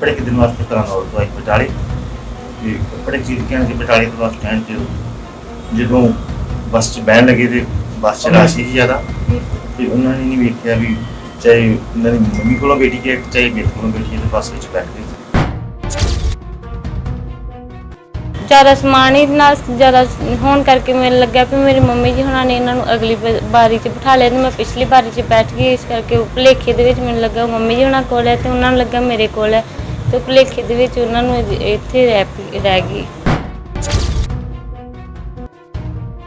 ਕੱਪੜੇ ਖਰੀਦਣ ਵਾਸਤੇ ਕਰਾਨੌਰ ਤੋਂ ਆਈ ਬਟਾਲੇ। ਤੇ ਕੱਪੜੇ ਖਰੀਦ ਕੇ ਬਟਾਲੇ ਤੋਂ ਸਟੈਂਡ ਤੇ ਜਦੋਂ ਬੱਸ 'ਚ ਬਹਿਣ ਲੱਗੇ ਤੇ ਬੱਸ 'ਚ ਰਾਸ਼ੀ ਸੀ ਜ਼ਿਆਦਾ, ਤੇ ਉਹਨਾਂ ਨੇ ਨਹੀਂ ਵੇਖਿਆ ਵੀ ਚਾਹੇ ਉਹਨਾਂ ਦੀ ਮੰਮੀ ਕੋਲੋਂ ਬੇਟੀ ਹੈ, ਚਾਹੇ ਮੇਰੇ ਕੋਲੋਂ ਬੇਟੀ ਹੈ ਬੱਸ ਵਿੱਚ ਬੈਠ ਗਏ। ਜ਼ਿਆਦਾ ਸਮਾਨ ਨਾਲ ਜ਼ਿਆਦਾ ਹੋਣ ਕਰਕੇ ਮੈਨੂੰ ਲੱਗਿਆ ਵੀ ਮੇਰੀ ਮੰਮੀ ਜੀ ਹੁਣਾਂ ਨੇ ਇਹਨਾਂ ਨੂੰ ਅਗਲੀ ਬ- ਬਾਰੀ 'ਚ ਬਿਠਾ ਲਿਆ ਤੇ ਮੈਂ ਪਿਛਲੀ ਬਾਰੀ 'ਚ ਬੈਠ ਗਈ, ਇਸ ਕਰਕੇ ਉਹ ਭੁਲੇਖੇ ਦੇ ਵਿੱਚ ਮੈਨੂੰ ਲੱਗਾ ਉਹ ਮੰਮੀ ਜੀ ਹੁਣਾਂ ਕੋਲ ਹੈ ਤੇ ਉਹਨਾਂ ਨੂੰ ਲੱਗਾ ਮੇਰੇ ਕੋਲ ਹੈ। ਤੇ ਭੁਲੇਖੇ ਦੇ ਵਿੱਚ ਉਹਨਾਂ ਨੂੰ ਇ- ਇੱਥੇ ਰਹਿ ਪਈ- ਰਹਿ ਗਈ।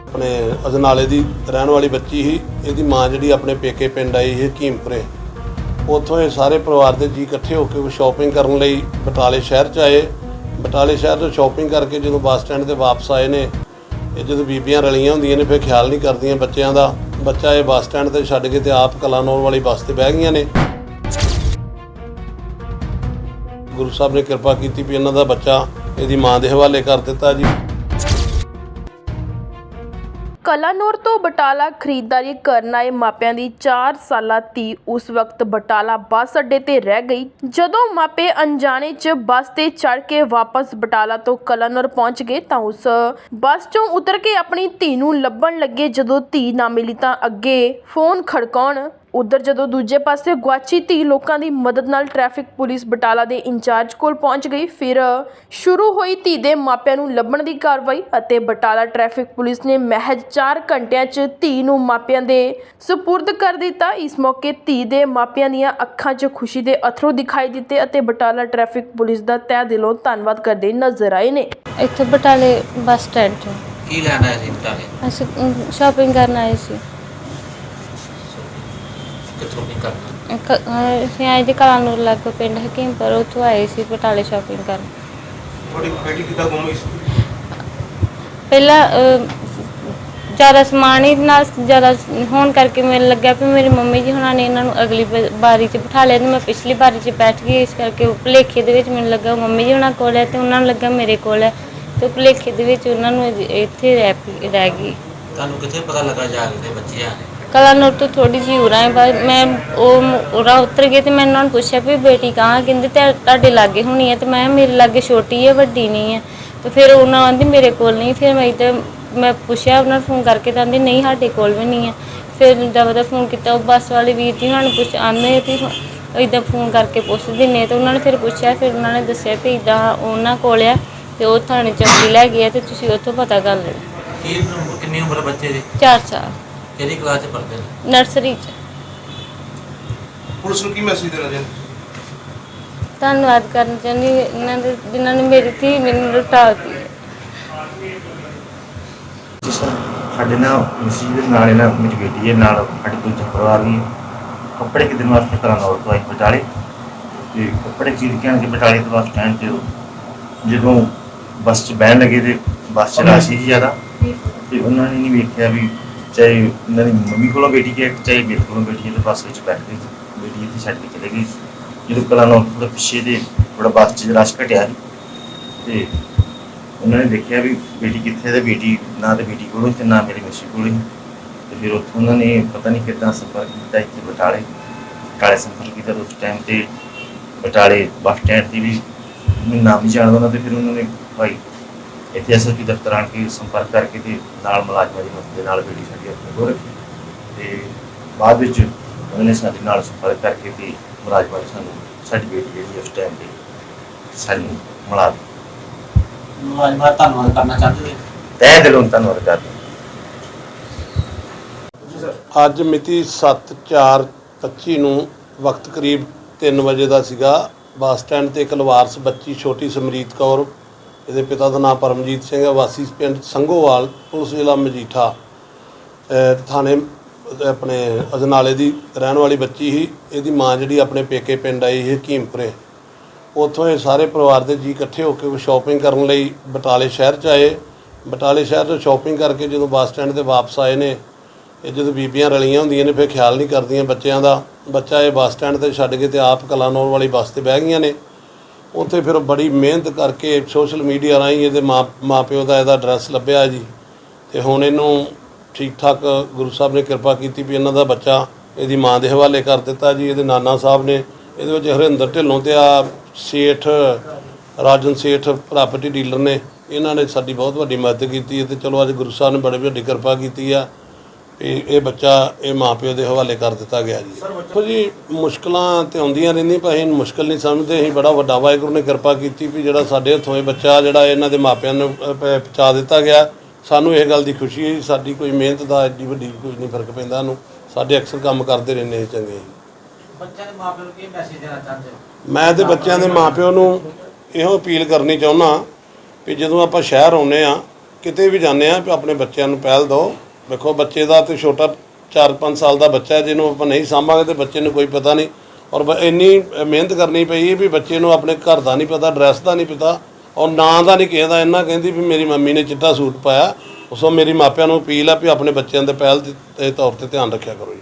ਆਪਣੇ ਅਜਨਾਲੇ ਦੀ ਰਹਿਣ ਵਾਲੀ ਬੱਚੀ ਸੀ, ਇਹਦੀ ਮਾਂ ਜਿਹੜੀ ਆਪਣੇ ਪੇਕੇ ਪਿੰਡ ਆਈ ਸੀ ਹਕੀਮਪੁਰੇ ਉੱਥੋਂ ਇਹ ਸਾਰੇ ਪਰਿਵਾਰ ਦੇ ਜੀ ਇਕੱਠੇ ਹੋ ਕੇ ਸ਼ਾਪਿੰਗ ਕਰਨ ਲਈ ਬਟਾਲੇ ਸ਼ਹਿਰ ਚ ਆਏ। ਬਟਾਲੇ ਸ਼ਹਿਰ ਤੋਂ ਸ਼ਾਪਿੰਗ ਕਰਕੇ ਜਦੋਂ ਬੱਸ ਸਟੈਂਡ ਤੇ ਵਾਪਸ ਆਏ ਨੇ, ਇਹ ਜਦੋਂ ਬੀਬੀਆਂ ਰਲੀਆਂ ਹੁੰਦੀਆਂ ਨੇ, ਫਿਰ ਖਿਆਲ ਨਹੀਂ ਕਰਦੀਆਂ ਬੱਚਿਆਂ ਦਾ। ਬੱਚਾ ਇਹ ਬੱਸ ਸਟੈਂਡ ਤੇ ਛੱਡ ਕੇ ਤੇ ਆਪ ਕਲਾਨੌਰ ਵਾਲੀ ਬੱਸ ਤੇ ਬਹਿ ਗਈਆਂ ਨੇ। ਗੁਰੂ ਸਾਹਿਬ ਨੇ ਕਿਰਪਾ ਕੀਤੀ ਵੀ ਇਹਨਾਂ ਦਾ ਬੱਚਾ ਇਹਦੀ ਮਾਂ ਦੇ ਹਵਾਲੇ ਕਰ ਦਿੱਤਾ ਜੀ। ਕਲਾਨੌਰ ਤੋਂ ਬਟਾਲਾ ਖਰੀਦਦਾਰੀ ਕਰਨ ਆਏ ਮਾਪਿਆਂ ਦੀ 4 ਸਾਲਾ ਧੀ ਉਸ ਵਕਤ ਬਟਾਲਾ ਬੱਸ ਅੱਡੇ ਤੇ ਰਹਿ ਗਈ। ਜਦੋਂ ਮਾਪੇ ਅਣਜਾਣੇ 'ਚ ਬੱਸ ਤੇ ਚੜ ਕੇ ਵਾਪਸ ਬਟਾਲਾ ਤੋਂ ਕਲਾਨੌਰ ਪਹੁੰਚ ਗਏ ਤਾਂ ਉਸ ਬੱਸ 'ਚੋਂ ਉਤਰ ਕੇ ਆਪਣੀ ਧੀ ਨੂੰ ਲੱਭਣ ਲੱਗੇ ਜਦੋਂ ਧੀ ਨਾ ਮਿਲੀ ਤਾਂ ਅੱਗੇ ਫੋਨ ਖੜਕਾਉਣ ਉਧਰ ਜਦੋਂ ਦੂਜੇ ਪਾਸੇ ਗੁਆਚੀ ਧੀ ਲੋਕਾਂ ਦੀ ਮਦਦ ਨਾਲ ਟ੍ਰੈਫਿਕ ਪੁਲਿਸ ਬਟਾਲਾ ਦੇ ਇੰਚਾਰਜ ਕੋਲ ਪਹੁੰਚ ਗਈ ਫਿਰ ਸ਼ੁਰੂ ਹੋਈ ਧੀ ਦੇ ਮਾਪਿਆਂ ਨੂੰ ਲੱਭਣ ਦੀ ਕਾਰਵਾਈ ਅਤੇ ਬਟਾਲਾ ਟ੍ਰੈਫਿਕ ਪੁਲਿਸ ਨੇ ਮਹਿਜ 4 ਘੰਟਿਆਂ 'ਚ ਧੀ ਨੂੰ ਮਾਪਿਆਂ ਦੇ ਸਪੁਰਦ ਕਰ ਦਿੱਤਾ। ਇਸ ਮੌਕੇ ਧੀ ਦੇ ਮਾਪਿਆਂ ਦੀਆਂ ਅੱਖਾਂ 'ਚ ਖੁਸ਼ੀ ਦੇ ਅਥਰੂ ਦਿਖਾਈ ਦਿੱਤੇ ਅਤੇ ਬਟਾਲਾ ਟ੍ਰੈਫਿਕ ਪੁਲਿਸ ਦਾ ਤਹਿ ਦਿਲੋਂ ਧੰਨਵਾਦ ਕਰਦੇ ਨਜ਼ਰ ਆਏ ਨੇ। ਇੱਥੇ ਬਟਾਲੇ ਬੱਸ ਸਟੈਂਡ 'ਚ। ਕੀ ਲੈਣਾ ਹੈ ਸੀ ਬਟਾਲੇ? ਅਸੀਂ ਸ਼ਾਪਿੰਗ ਕਰਨ ਆਏ ਸੀ। ਕਿੱਥੋਂ ਵੀ ਕਰਨਾ? ਕ- ਅਹ ਅਸੀਂ ਆਏ ਜੀ ਕਲਾਨੂਰ ਲੱਗ ਪਿੰਡ ਹਕੀਮਪੁਰ ਉੱਥੋਂ ਆਏ ਸੀ ਬਟਾਲੇ ਸ਼ਾਪਿੰਗ ਕਰਨ। ਤੁਹਾਡੀ ਬੇਟੀ ਕਿੱਦਾਂ ਗੁੰਮ ਹੋਈ ਸੀ? ਪਹਿਲਾਂ ਅਹ, ਜ਼ਿਆਦਾ ਸਮਾਨ ਹੀ ਨਾਲ ਜ਼ਿਆਦਾ ਹੋਣ ਕਰਕੇ ਮੈਨੂੰ ਲੱਗਿਆ ਵੀ ਮੇਰੀ ਮੰਮੀ ਜੀ ਹੁਣਾਂ ਨੇ ਇਹਨਾਂ ਨੂੰ ਅਗਲੀ ਬ- ਬਾਰੀ 'ਚ ਬਿਠਾ ਲਿਆ ਤੇ ਮੈਂ ਪਿਛਲੀ ਬਾਰੀ 'ਚ ਬੈਠ ਗਈ ਇਸ ਕਰਕੇ ਉਹ ਭੁਲੇਖੇ ਦੇ ਵਿੱਚ ਮੈਨੂੰ ਲੱਗਾ ਉਹ ਮੰਮੀ ਜੀ ਹੁਣਾਂ ਕੋਲ ਹੈ ਤੇ ਉਹਨਾਂ ਨੂੰ ਲੱਗਾ ਮੇਰੇ ਕੋਲ ਹੈ ਤੇ ਉਹ ਭੁਲੇਖੇ ਦੇ ਵਿੱਚ ਉਹਨਾਂ ਨੂੰ ਇ- ਇੱਥੇ ਰਹਿ ਪਈ- ਰਹਿ ਗਈ। ਤੁਹਾਨੂੰ ਕਿੱਥੇ ਪਤਾ ਲੱਗਾ ਜਾ ਕੇ ਬੱਚੇ ਆ ਨੇ ਕਲਾਨੂਰ ਤੋਂ ਥੋੜੀ ਜਿਹੀ ਉਰਾਂ ਹੈ ਬਾਅਦ ਮੈਂ ਉਹ ਉਰਾਂ ਉਤਰ ਗਈ ਤੇ ਮੈਂ ਉਹਨਾਂ ਨੂੰ ਪੁੱਛਿਆ ਵੀ ਬੇਟੀ ਕਹਾਂ ਕਹਿੰਦੇ ਤੇ ਤੁਹਾਡੇ ਲਾਗੇ ਹੋਣੀ ਹੈ ਤੇ ਮੈਂ ਕਿਹਾ ਮੇਰੇ ਲਾਗੇ ਛੋਟੀ ਹੈ ਵੱਡੀ ਨਹੀਂ ਹੈ। ਤੇ ਫਿਰ ਉਹਨਾਂ ਆਂਦੀ ਮੇਰੇ ਕੋਲ ਨਹੀਂ ਫਿਰ ਮੈਂ ਇੱਧਰ ਮੈਂ ਪੁੱਛਿਆ ਉਹਨਾਂ ਨੂੰ ਫੋਨ ਕਰਕੇ ਤਾਂ ਆਂਦੀ ਨਹੀਂ ਸਾਡੇ ਕੋਲ ਵੀ ਨਹੀਂ ਹੈ। ਫਿਰ ਦਵਾ ਦਾ ਫੋਨ ਕੀਤਾ ਉਹ ਬੱਸ ਵਾਲੇ ਵੀਰ ਜੀ ਉਹਨਾਂ ਨੂੰ ਪੁੱਛ ਆਂਦੇ ਕਿ ਇਦਾਂ ਫੋਨ ਕਰਕੇ ਪੁੱਛ ਦਿੰਨੇ ਤੇ ਉਹਨਾਂ ਨੇ ਫਿਰ ਪੁੱਛਿਆ ਫਿਰ ਉਹਨਾਂ ਨੇ ਦੱਸਿਆ ਵੀ ਇਦਾਂ ਉਹਨਾਂ ਕੋਲ ਆ ਤੇ ਉਹ ਥਾਣੇ ਚੌਕੀ ਲੈ ਗਏ ਆ ਤੇ ਤੁਸੀਂ ਉੱਥੋਂ ਪਤਾ ਕਰ ਲੈਣਾ। ਕੀ ਕਿੰਨੀ ਉਮਰ ਬੱਚੇ ਦੀ? 4 ਸਾਲ। ਕਿਹੜੀ ਕਲਾਸ 'ਚ ਪੜ੍ਹਦੇ ਨੇ? ਨਰਸਰੀ ਚ। ਪੁਲਿਸ ਨੂੰ ਕੀ ਮੈਸੇਜ ਦੇਣਾ ਚਾਹੁੰਦੇ? ਧੰਨਵਾਦ ਕਰਨਾ ਚਾਹੁੰਦੀ ਹਾਂ ਇਹਨਾਂ ਦੇ ਜਿਨ੍ਹਾਂ ਨੇ ਮੇਰੀ ਧੀ ਮੈਨੂੰ ਲੁਟਾਤੀ ਤਰ੍ਹਾਂ ਸਾਡੇ ਨਾਲ ਮਸੀਹ ਦੇ ਨਾਲ ਇਹਨਾਂ ਮੇਰੀ ਬੇਟੀ ਹੈ ਨਾਲ ਸਾਡੇ ਦੂਜਾ ਪਰਿਵਾਰ ਵੀ ਹੈ। ਕੱਪੜੇ ਖਰੀਦਣ ਵਾਸਤੇ ਕਰਾਨੌਰ ਤੋਂ ਆਈ ਬਟਾਲੇ? ਤੇ ਕੱਪੜੇ ਖਰੀਦ ਕੇ ਆਣ ਕੇ ਬਟਾਲੇ ਤੋਂ ਬੱਸ ਸਟੈਂਡ ਤੇ ਜਦੋਂ ਬੱਸ 'ਚ ਬਹਿਣ ਲੱਗੇ ਤੇ ਬੱਸ 'ਚ ਰਾਸ਼ੀ ਸੀ ਜ਼ਿਆਦਾ ਤੇ ਉਹਨਾਂ ਨੇ ਨਹੀਂ ਵੇਖਿਆ ਵੀ ਚਾਹੇ ਉਹਨਾਂ ਦੀ ਮੰਮੀ ਕੋਲੋਂ ਬੇਟੀ ਹੈ, ਚਾਹੇ ਮੇਰੇ ਕੋਲੋਂ ਬੇਟੀ ਹੈ ਬੱਸ ਵਿੱਚ ਬੈਠ ਗਈ ਬੇਟੀ ਇੱਥੇ ਛੱਡ ਕੇ ਚਲੇ ਗਈ ਜਦੋਂ ਕਲਾ ਨਾਲ ਥੋੜਾ ਪਿੱਛੇ ਦੇ ਥੋੜਾ ਬੱਸ 'ਚ ਰਸ਼ ਘਟਿਆ ਸੀ, ਤੇ ਉਹਨਾਂ ਨੇ ਦੇਖਿਆ ਵੀ ਬੇਟੀ ਕਿੱਥੇ ਹੈ ਤੇ ਬੇਟੀ ਨਾ ਤੇ ਬੇਟੀ ਕੋਲੋਂ ਤੇ ਨਾ ਮੇਰੀ ਮਿਸੀ ਕੋਲੋਂ ਤੇ ਫਿਰ ਉੱਥੋਂ ਉਹਨਾਂ ਨੇ ਪਤਾ ਨਹੀਂ ਕਿੱਦਾਂ ਸੰਪਰਕ ਕੀਤਾ ਇੱਥੇ ਬਟਾਲੇ। ਕਾਲੇ ਸੰਪਰਕ ਕੀਤਾ ਉਸ ਟਾਈਮ ਤੇ ਬਟਾਲੇ ਬੱਸ ਸਟੈਂਡ ਦੀ ਵੀ ਮੈਨੂੰ ਨਾਮ ਨਹੀਂ ਜਾਣਦਾ ਉਹਨਾਂ ਤੇ ਫਿਰ ਉਹਨਾਂ ਨੇ ਭਾਈ ਇੱਥੇ ਐਸਐਸਪੀ ਦਫ਼ਤਰ ਆਣ ਕੇ ਸੰਪਰਕ ਕਰਕੇ ਤੇ ਨਾਲ ਮੁਲਾਜ਼ਮਾਂ ਦੀ ਮਦਦ ਦੇ ਨਾਲ ਬੇਟੀ ਸਾਡੀ ਆਪਣੇ ਕੋਲ ਰੱਖੀ। ਤੇ ਬਾਅਦ ਵਿੱਚ ਉਹਨਾਂ ਨੇ ਸਾਡੇ ਨਾਲ ਸੰਪਰਕ ਕਰਕੇ ਤੇ ਮੁਲਾਜ਼ਮਾਂ ਨੇ ਸਾਨੂੰ ਸਾਡੀ ਬੇਟੀ ਜਿਹੜੀ ਉਸ ਟਾਈਮ ਤੇ ਸਾਨੂੰ ਮਿਲਾ ਦਿੱਤੀ। ਮੁਲਾਜ਼ਮਾਂ ਧੰਨਵਾਦ ਕਰਨਾ ਚਾਹੁੰਦੇ ਨੇ ਤਹਿ ਦਿਲੋਂ ਧੰਨਵਾਦ ਕਰਦੇ। ਅੱਜ ਮਿਤੀ 7/4/25 ਨੂੰ ਵਕਤ ਕਰੀਬ 3 ਵਜੇ ਦਾ ਸੀਗਾ। ਬੱਸ ਸਟੈਂਡ ਤੇ ਇੱਕ ਲਵਾਰਸ ਬੱਚੀ ਛੋਟੀ ਸਮਰੀਤ ਕੌਰ ਇਹਦੇ ਪਿਤਾ ਦਾ ਨਾਮ ਪਰਮਜੀਤ ਸਿੰਘ ਹੈ, ਵਾਸੀ ਪਿੰਡ ਸੰਘੋਵਾਲ ਪੁਲਿਸ ਜ਼ਿਲ੍ਹਾ ਮਜੀਠਾ। ਥਾਣੇ ਆਪਣੇ ਅਜਨਾਲੇ ਦੀ ਰਹਿਣ ਵਾਲੀ ਬੱਚੀ ਸੀ, ਇਹਦੀ ਮਾਂ ਜਿਹੜੀ ਆਪਣੇ ਪੇਕੇ ਪਿੰਡ ਆਈ ਸੀ ਹਕੀਮਪੁਰੇ ਉੱਥੋਂ ਇਹ ਸਾਰੇ ਪਰਿਵਾਰ ਦੇ ਜੀ ਇਕੱਠੇ ਹੋ ਕੇ ਸ਼ਾਪਿੰਗ ਕਰਨ ਲਈ ਬਟਾਲੇ ਸ਼ਹਿਰ ਚ ਆਏ। ਬਟਾਲੇ ਸ਼ਹਿਰ ਤੋਂ ਸ਼ਾਪਿੰਗ ਕਰਕੇ ਜਦੋਂ ਬੱਸ ਸਟੈਂਡ ਤੇ ਵਾਪਸ ਆਏ ਨੇ, ਇਹ ਜਦੋਂ ਬੀਬੀਆਂ ਰਲੀਆਂ ਹੁੰਦੀਆਂ ਨੇ, ਫਿਰ ਖਿਆਲ ਨਹੀਂ ਕਰਦੀਆਂ ਬੱਚਿਆਂ ਦਾ। ਬੱਚਾ ਇਹ ਬੱਸ ਸਟੈਂਡ ਤੇ ਛੱਡ ਕੇ ਤੇ ਆਪ ਕਲਾਨੌਰ ਵਾਲੀ ਬੱਸ ਤੇ ਬਹਿ ਗਈਆਂ ਨੇ। ਉੱਥੇ ਫਿਰ ਬੜੀ ਮਿਹਨਤ ਕਰਕੇ ਸੋਸ਼ਲ ਮੀਡੀਆ ਰਾਹੀਂ ਇਹਦੇ ਮਾਂ ਮਾਪਿਓ ਦਾ ਇਹਦਾ ਐਡਰੈਸ ਲੱਭਿਆ ਜੀ। ਤੇ ਹੁਣ ਇਹਨੂੰ ਠੀਕ ਠਾਕ ਗੁਰੂ ਸਾਹਿਬ ਨੇ ਕਿਰਪਾ ਕੀਤੀ ਵੀ ਇਹਨਾਂ ਦਾ ਬੱਚਾ ਇਹਦੀ ਮਾਂ ਦੇ ਹਵਾਲੇ ਕਰ ਦਿੱਤਾ ਜੀ। ਇਹਦੇ ਨਾਨਾ ਸਾਹਿਬ ਨੇ ਇਹਦੇ ਵਿੱਚ ਹਰਿੰਦਰ ਢਿੱਲੋਂ ਤੇ ਆ ਸੇਠ, ਰਾਜਨ ਸੇਠ ਪ੍ਰਾਪਰਟੀ ਡੀਲਰ ਨੇ। ਇਹਨਾਂ ਨੇ ਸਾਡੀ ਬਹੁਤ ਵੱਡੀ ਮਦਦ ਕੀਤੀ ਹੈ ਤੇ ਚਲੋ ਅੱਜ ਗੁਰੂ ਸਾਹਿਬ ਨੇ ਬੜੀ ਵੱਡੀ ਕਿਰਪਾ ਕੀਤੀ ਆ। ਵੀ ਇਹ ਬੱਚਾ ਇਹ ਮਾਪਿਓ ਦੇ ਹਵਾਲੇ ਕਰ ਦਿੱਤਾ ਗਿਆ ਜੀ। ਦੇਖੋ ਜੀ ਮੁਸ਼ਕਲਾਂ ਤੇ ਆਉਂਦੀਆਂ ਰਹਿੰਦੀਆਂ ਪਰ ਅਸੀਂ ਮੁਸ਼ਕਲ ਨਹੀਂ ਸਮਝਦੇ ਅਸੀਂ ਬੜਾ ਵੱਡਾ ਵਾਹਿਗੁਰੂ ਨੇ ਕਿਰਪਾ ਕੀਤੀ ਵੀ ਜਿਹੜਾ ਸਾਡੇ ਹੱਥੋਂ ਇਹ ਬੱਚਾ ਜਿਹੜਾ ਇਹਨਾਂ ਦੇ ਮਾਪਿਆਂ ਨੂੰ ਅਹ, ਪ- ਪਹੁੰਚਾ ਦਿੱਤਾ ਗਿਆ। ਸਾਨੂੰ ਇਹ ਗੱਲ ਦੀ ਖੁਸ਼ੀ ਹੈ ਜੀ, ਸਾਡੀ ਕੋਈ ਮਿਹਨਤ ਦਾ ਐਡੀ ਵੱਡੀ ਕੋਈ ਨਹੀਂ ਫ਼ਰਕ ਪੈਂਦਾ ਸਾਨੂੰ। ਸਾਡੇ ਅਕਸਰ ਕੰਮ ਕਰਦੇ ਰਹਿੰਦੇ ਅਸੀਂ ਚੰਗੇ ਜੀ। ਬੱਚਿਆਂ ਦੇ ਮਾਪਿਆਂ ਨੂੰ ਕੀ ਮੈਸੇਜ ਦੇਣਾ ਚਾਹੁੰਦੇ ਹੋ? ਮੈਂ ਤੇ ਬੱਚਿਆਂ ਦੇ ਮਾਪਿਓ ਨੂੰ ਇਹੋ ਅਪੀਲ ਕਰਨੀ ਚਾਹੁੰਦਾ ਵੀ ਜਦੋਂ ਆਪਾਂ ਸ਼ਹਿਰ ਆਉਨੇ ਆ ਕਿਤੇ ਵੀ ਜਾਂਦੇ ਆ ਵੀ ਆਪਣੇ ਬੱਚਿਆਂ ਨੂੰ ਪਹਿਲ ਦਿਓ। ਵੇਖੋ ਬੱਚੇ ਦਾ ਤੇ ਛੋਟਾ 4-5 ਸਾਲ ਦਾ ਬੱਚਾ ਹੈ, ਜਿਹਨੂੰ ਆਪਾਂ ਨਹੀਂ ਸਾਂਭਾਂਗੇ ਤੇ ਬੱਚੇ ਨੂੰ ਕੋਈ ਪਤਾ ਨਹੀਂ। ਔਰ ਇੰਨੀ ਮਿਹਨਤ ਕਰਨੀ ਪਈ ਵੀ ਬੱਚੇ ਨੂੰ ਆਪਣੇ ਘਰ ਦਾ ਨਹੀਂ ਪਤਾ ਐਡਰੈਸ ਦਾ ਨਹੀਂ ਪਤਾ, ਔਰ ਨਾਂ ਦਾ ਨਹੀਂ ਕਿਸੇ ਦਾ। ਇੰਨਾ ਕਹਿੰਦੀ ਵੀ ਮੇਰੀ ਮੰਮੀ ਨੇ ਚਿੱਟਾ ਸੂਟ ਪਾਇਆ, ਉਸੋਂ ਮੇਰੀ ਮਾਪਿਆਂ ਨੂੰ ਅਪੀਲ ਆ ਵੀ ਆਪਣੇ ਬੱਚਿਆਂ ਦੇ ਪਹਿਲ ਦੇ ਤੌਰ ਤੇ ਧਿਆਨ ਰੱਖਿਆ ਕਰੋ ਜੀ।